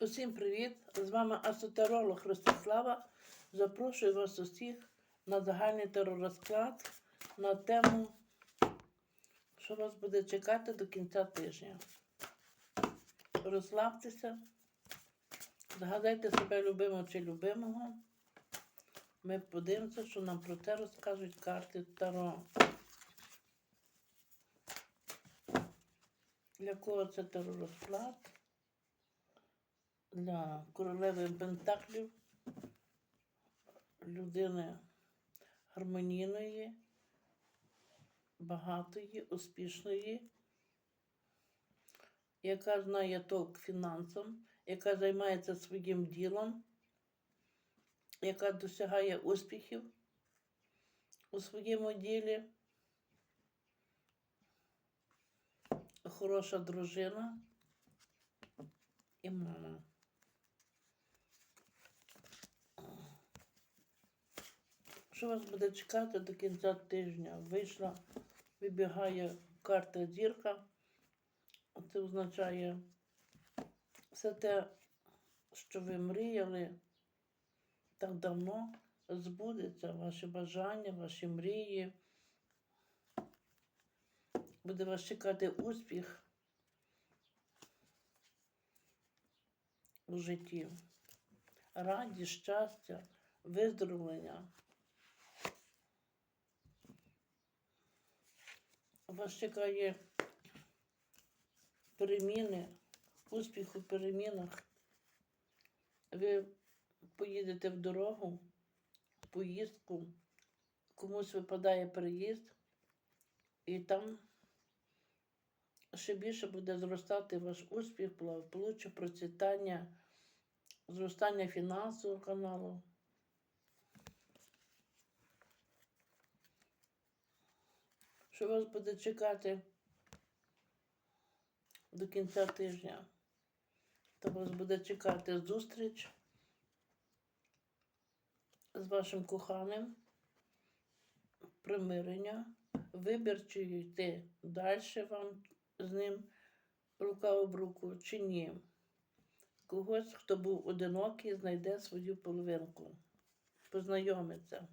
Усім привіт! З вами асотеролог Ростислава. Запрошую вас усіх на загальний теророзклад на тему, що вас буде чекати до кінця тижня. Розслабтеся, згадайте себе любимого чи любимого. Ми подивимося, що нам про це розкажуть карти Таро. Для кого це теророзклад? Для королеви Пентаклів, людини гармонійної, багатої, успішної, яка знає толк фінансам, яка займається своїм ділом, яка досягає успіхів у своєму ділі. Хороша дружина і мама. Що вас буде чекати до кінця тижня? Вийшла, вибігає карта зірка. Це означає все те, що ви мріяли так давно, збудеться, ваші бажання, ваші мрії. Буде вас чекати успіх у житті. Радість, щастя, виздоровлення. Вас чекає переміни, успіх у перемінах. Ви поїдете в дорогу, поїздку, комусь випадає переїзд, і там ще більше буде зростати ваш успіх, благополуччя, процвітання, зростання фінансового каналу. Що вас буде чекати до кінця тижня? То вас буде чекати зустріч з вашим коханим, примирення, вибір, чи йти далі вам з ним рука об руку, чи ні. Когось, хто був одинокий, знайде свою половинку, познайомиться.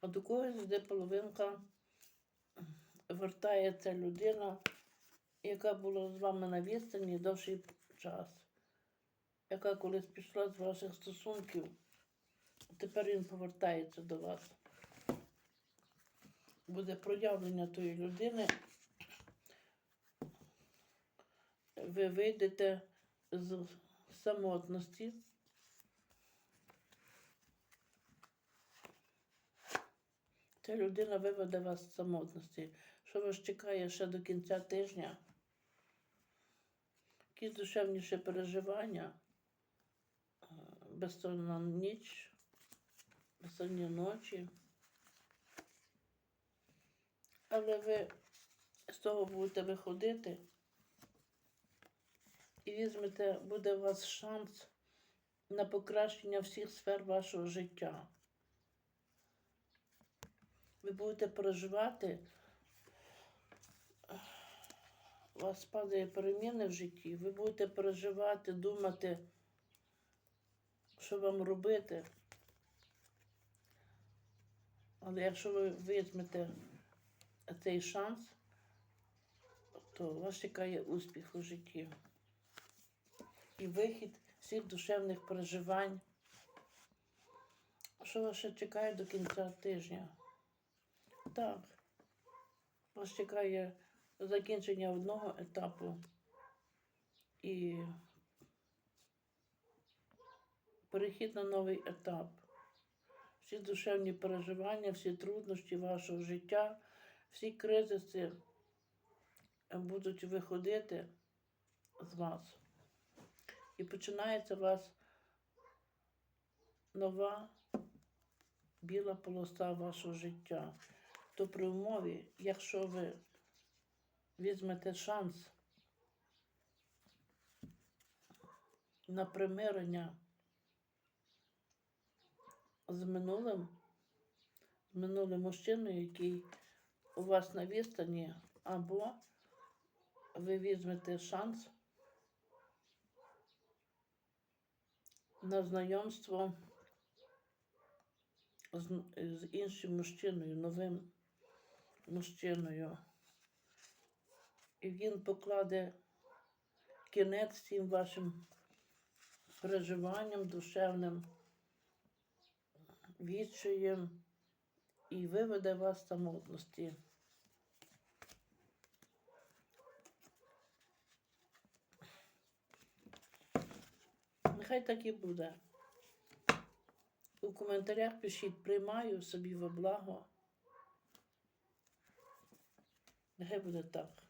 А до когось, де половинка вертається людина, яка була з вами на відстані довший час, яка колись пішла з ваших стосунків, тепер він повертається до вас. Буде проявлення тої людини. Ви вийдете з самотності. Ця людина виведе вас з самотності. Що вас чекає ще до кінця тижня? Якісь душевніші переживання, е, безсонна ніч, безсонні ночі. Але ви з того будете виходити і візьмете, буде у вас шанс на покращення всіх сфер вашого життя. Ви будете переживати, у вас падає переміни в житті, ви будете переживати, думати, що вам робити. Але якщо ви візьмете цей шанс, то вас чекає успіх у житті. І вихід всіх душевних переживань. Що вас ще чекає до кінця тижня? Так, вас чекає закінчення одного етапу і перехід на новий етап. Всі душевні переживання, всі труднощі вашого життя, всі кризиси будуть виходити з вас. І починається у вас нова біла полоса вашого життя. То при умові, якщо ви візьмете шанс на примирення з минулим, з минулим мужчиною, який у вас на відстані, або ви візьмете шанс на знайомство з, з іншим мужчиною, новим мужчиною. І він покладе кінець всім вашим переживанням душевним, відчаєм і виведе вас з самотності. Нехай так і буде. У коментарях пишіть приймаю собі во благо. Нехай буде так.